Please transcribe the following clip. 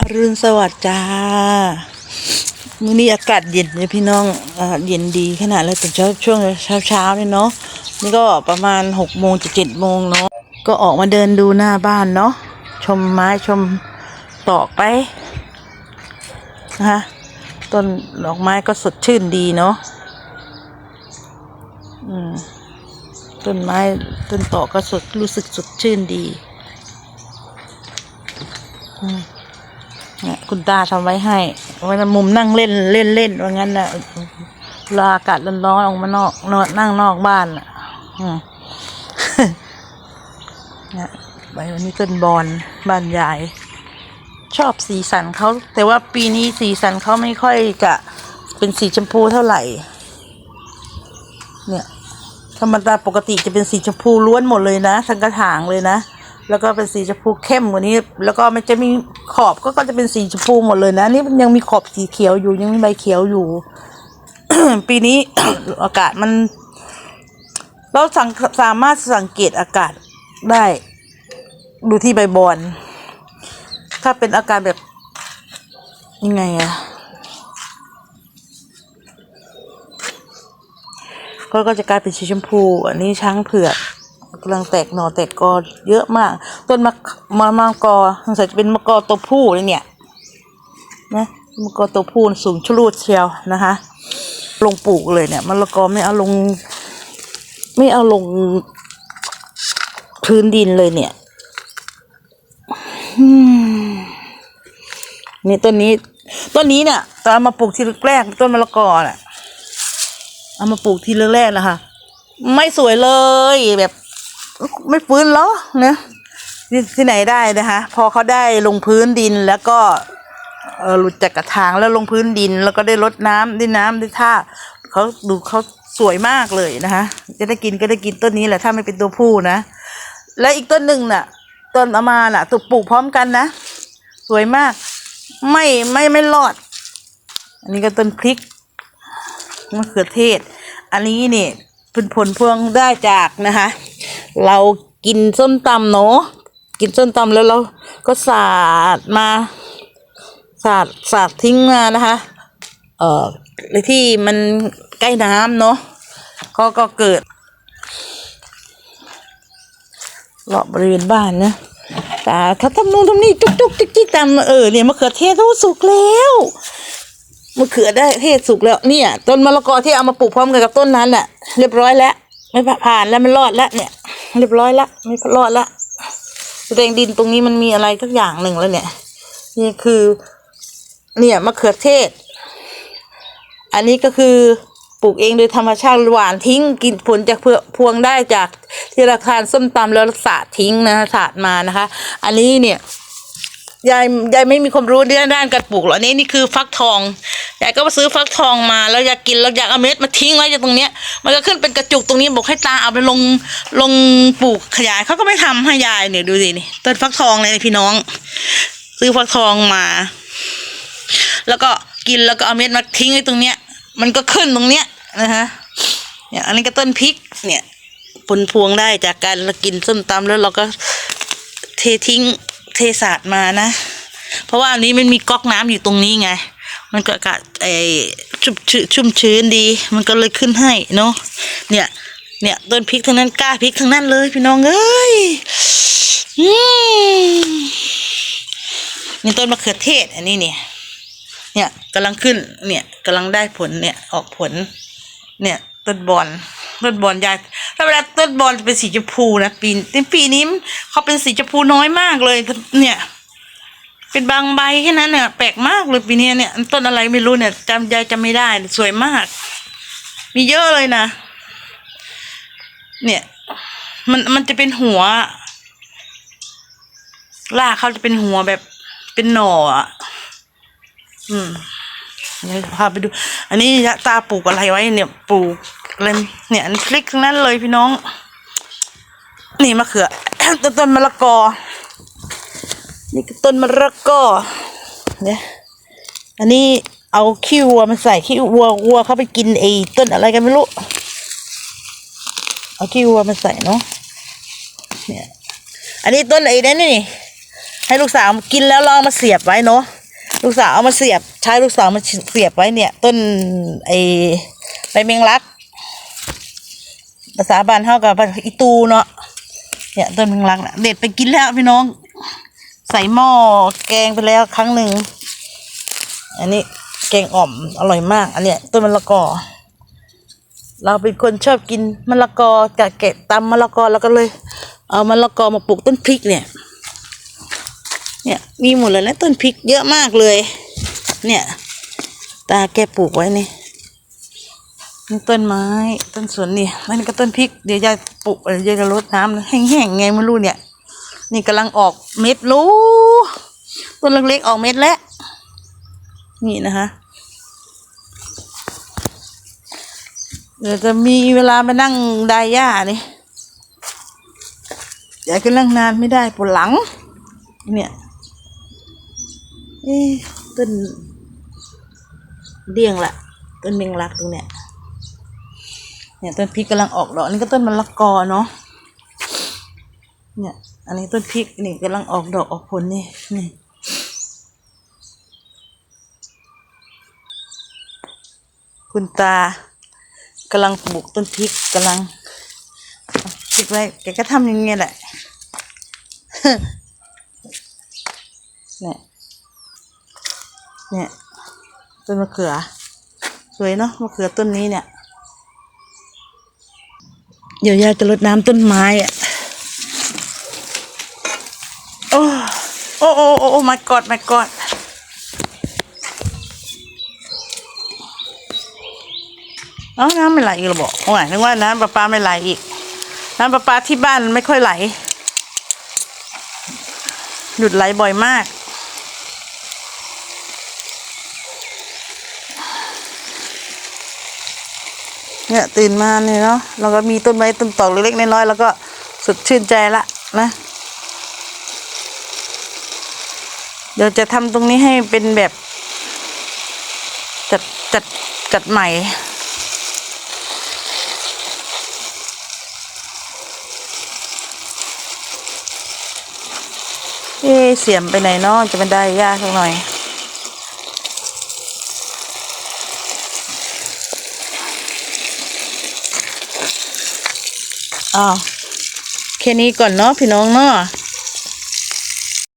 อรุณสวัสดิ์จ้ามื้อนี้อากาศเย็นเลยพี่น้องอ่าเย็นดีขนาดเลยแต่เช้าช่วงเช้าเช้าๆเนี่ยเนาะนี่ก็ประมาณหกโมงจะเจ็ดโมงเนาะก็ออกมาเดินดูหน้าบ้านเนาะชมไม้ชมตอกไปนะคะต้นดอกไม้ก็สดชื่นดีเนาะอืมต้นไม้ต้นตอกก็สดรู้สึกสดชื่นดี เนี่ยคุณตาทำไว้ให้ไว้มุมนั่งเล่นเล่นเล่นว่างั้นน่ะเวลาอากาศร้อนๆออกมานอกนอนนั่งนอกบ้านอะอืมเนี่ยใบวันนี้ต้นบอนบ้านยายชอบสีสันเขาแต่ว่าปีนี้สีสันเขาไม่ค่อยจะเป็นสีชมพูเท่าไหร่ เนี่ยธรรมดาปกติจะเป็นสีชมพูล้วนหมดเลยนะทั้งกระถางเลยนะ แล้วก็เป็นสีชมพูเข้มกว่านี้ แล้วก็มันจะมีขอบก็ก็จะเป็นสีชมพูหมดเลยนะนี่มันยังมีขอบสีเขียวอยู่ยังมีใบเขียวอยู่ ปีนี้ อากาศมัน เราสังสามารถสังเกตอากาศได้ ดูที่ใบบอน ถ้าเป็นอาการแบบยังไงอะก็ก็จะกลายเป็นสีชมพู อันนี้ช้างเผือก กำลังแตกหน่อแตกกอเยอะมาก ต้นมะมะมะกอสงสัยจะเป็นมะกอตัวผู้เลยเนี่ยนะมะกอตัวผู้สูงชลูดเชียวนะคะ ลงปลูกเลยเนี่ยมะละกอไม่เอาลง ไม่เอาลงพื้นดินเลยเนี่ยนี่ต้นนี้ต้นนี้เนี่ยตอนมาปลูกทีแรกต้นมะละกอน่ะเอามาปลูกทีแรกๆนะคะไม่สวยเลยแบบ ไม่ฟื้นหรอนะที่ที่ไหนได้นะคะ พอเขาได้ลงพื้นดินแล้วก็เออหลุดจากกระถางแล้วลงพื้นดิน แล้วก็ได้รดน้ำได้น้ำได้ท่าเขาดูเขาสวยมากเลยนะคะจะได้กินก็ได้กินต้นนี้แหละถ้าไม่เป็นตัวผู้นะ และอีกต้นหนึ่งน่ะ ต้นอามาน่ะถูกปลูกพร้อมกันนะ สวยมาก ไม่ไม่ไม่รอด อันนี้ก็ต้นพริกมะเขือเทศ อันนี้เนี่ยเป็นผลพวงได้จากนะคะ เรากินส้มตำเนาะกินส้มตำแล้วเราก็สาดมาสาดสาดทิ้งมานะคะ เอ่อในที่มันใกล้น้ำเนาะก็ก็เกิดรอบบริเวณบ้านนะแต่เขาทำนู่นทำนี่จุกจุกจิกจิกตามเออเนี่ยมะเขือเทศสุกแล้วมะเขือได้เทศสุกแล้วเนี่ย ต้นมะละกอที่เอามาปลูกพร้อมกันกับต้นนั้นแหละเรียบร้อยแล้ว ไม่ผ่านแล้วมันรอดแล้วเนี่ย เรียบร้อยแล้วไม่รอดแล้วแสดงดินตรงนี้มันมีอะไรสักอย่างหนึ่งแล้วเนี่ย นี่คือ เนี่ยมะเขือเทศ อันนี้ก็คือปลูกเองโดยธรรมชาติหวานทิ้งกินผลจากเพื่อพวงได้จากที่ราคาส้มตำแล้วสาดทิ้งนะสาดมานะคะ อันนี้เนี่ย ยายยายไม่มีความรู้ในด้านการปลูกหรอกอันนี้นี่คือฟักทองยายก็มาซื้อฟักทองมาแล้วอยากกินแล้วอยากเอาเม็ดมาทิ้งไว้อยู่ตรงเนี้ย มันก็ขึ้นเป็นกระจุกตรงนี้บอกให้ตาเอาไปลงลงปลูกขยายเขาก็ไม่ทำให้ยายเนี่ยดูสินี่ต้นฟักทองเลยนะพี่น้อง ซื้อฟักทองมา แล้วก็กินแล้วก็เอาเม็ดมาทิ้งไว้ตรงเนี้ย มันก็ขึ้นตรงเนี้ยนะคะเนี่ยอันนี้ก็ต้นพริกเนี่ยผลพวงได้จากการเรากินส้มตำแล้วเราก็เททิ้ง เทสาดมานะ เพราะว่าอันนี้มันมีก๊อกน้ำอยู่ตรงนี้ไง มันก็กะไอชุ่มชื้นชุ่มชื้นดี มันก็เลยขึ้นให้เนาะเนี่ยเนี่ยต้นพริกทั้งนั้นกล้าพริกทั้งนั้นเลยพี่น้องเอ้ยมนี่ต้นมะเขือเทศ อันนี้เนี่ย เนี่ยกำลังขึ้น เนี่ยกำลังได้ผลเนี่ยออกผล เนี่ยต้นบอลต้นบอลยาย ถ้าเวลาต้นบอลจะเป็นสีชมพูนะปีนปีนี้เขาเป็นสีชมพูน้อยมากเลย เนี่ย เป็นบางใบแค่นั้นเนี่ยแปลกมากเลยปีนี้เนี่ยต้นอะไรไม่รู้เนี่ยจำยายจำไม่ได้สวยมาก มีเยอะเลยนะ เนี่ย มันมันจะเป็นหัวรากเขาจะเป็นหัวแบบเป็นหน่ออะอืมเดี๋ยวพาไปดู อันนี้ตาปลูกอะไรไว้เนี่ยปลูก อะไรเนี่ยอันพลิกทั้งนั้นเลยพี่น้อง นี่มะเขือต้นต้นมะละกอ นี่ต้นมะละกอเนี่ยอันนี้เอาขี้วัวมาใส่ขี้วัววัวเขาไปกินไอ้ต้นอะไรกันไม่รู้เอาขี้วัวมาใส่เนาะเนี่ยอันนี้ต้นไอ้นั่นนี่ให้ลูกสาวกินแล้วลองมาเสียบไว้เนาะลูกสาวเอามาเสียบใช้ลูกสาวมาเสียบไว้เนี่ย ต้นไอ้ใบเมงลัก ภาษาบ้านเท่ากับอีตูเนาะเนี่ยต้นเมงลักนะเด็ดไปกินแล้วพี่น้อง ใส่หม้อแกงไปแล้วครั้งหนึ่งอันนี้แกงอ่อมอร่อยมาก อันเนี้ยต้นมะละกอ เราเป็นคนชอบกินมะละกอกะแกะตำมะละกอแล้วก็เลย เอามะละกอมาปลูกต้นพริกเนี่ย เนี่ยมีหมดเลยนะต้นพริกเยอะมากเลย เนี่ย ตาแกปลูกไว้นี่ นี่ต้นไม้ ต้นสวนนี่แล้วนี่ก็ต้นพริก เดี๋ยวยายปลูกเดี๋ยวยายจะรดน้ำแห้งๆไงไม่รู้เนี่ย นี่กำลังออกเม็ดรู้ต้นเล็กๆออกเม็ดแล้วนี่นะคะเดี๋ยวจะมีเวลามานั่งไดหญ้านี่ยากจะนั่งนานไม่ได้ปวดหลัง เนี่ยเอ๊ต้นเดี่ยงละต้นเมงลักตรงเนี้ย เนี่ยต้นพริกกำลังออกดอกอันนี่ก็ต้นมะละกอเนาะเนี่ยอันนี้ต้นพริกนี่กำลังออกดอกออกผลนี่นี่คุณตากำลังปลูกต้นพริกกำลังคิดไว้แกก็ทำอย่างเงี้ยแหละเนี่ยเนี่ยต้นมะเขือ สวยเนาะมะเขือต้นนี้เนี่ย เดี๋ยวยายจะรดน้ำต้นไม้อะโอ้โอ้โอ้โอ้โอ้ my god my god เอ้าน้ำไม่ไหลอีกเหรอบอกโอ้ยนึกว่าน้ำประปาไม่ไหลอีก น้ำประปาที่บ้านไม่ค่อยไหล หยุดไหลบ่อยมาก เนี่ยตื่นมาเนี่ยเนาะเราก็มีต้นไม้ต้นตอกเล็กๆน้อยๆแล้วก็สดชื่นใจละนะเดี๋ยวจะทำตรงนี้ให้เป็นแบบ จัดจัดจัดใหม่เอ๊ะเสียมไปไหนเนาะจะเป็นได้ยากสักหน่อย อ้าวแค่นี้ก่อนเนาะพี่น้องเนาะ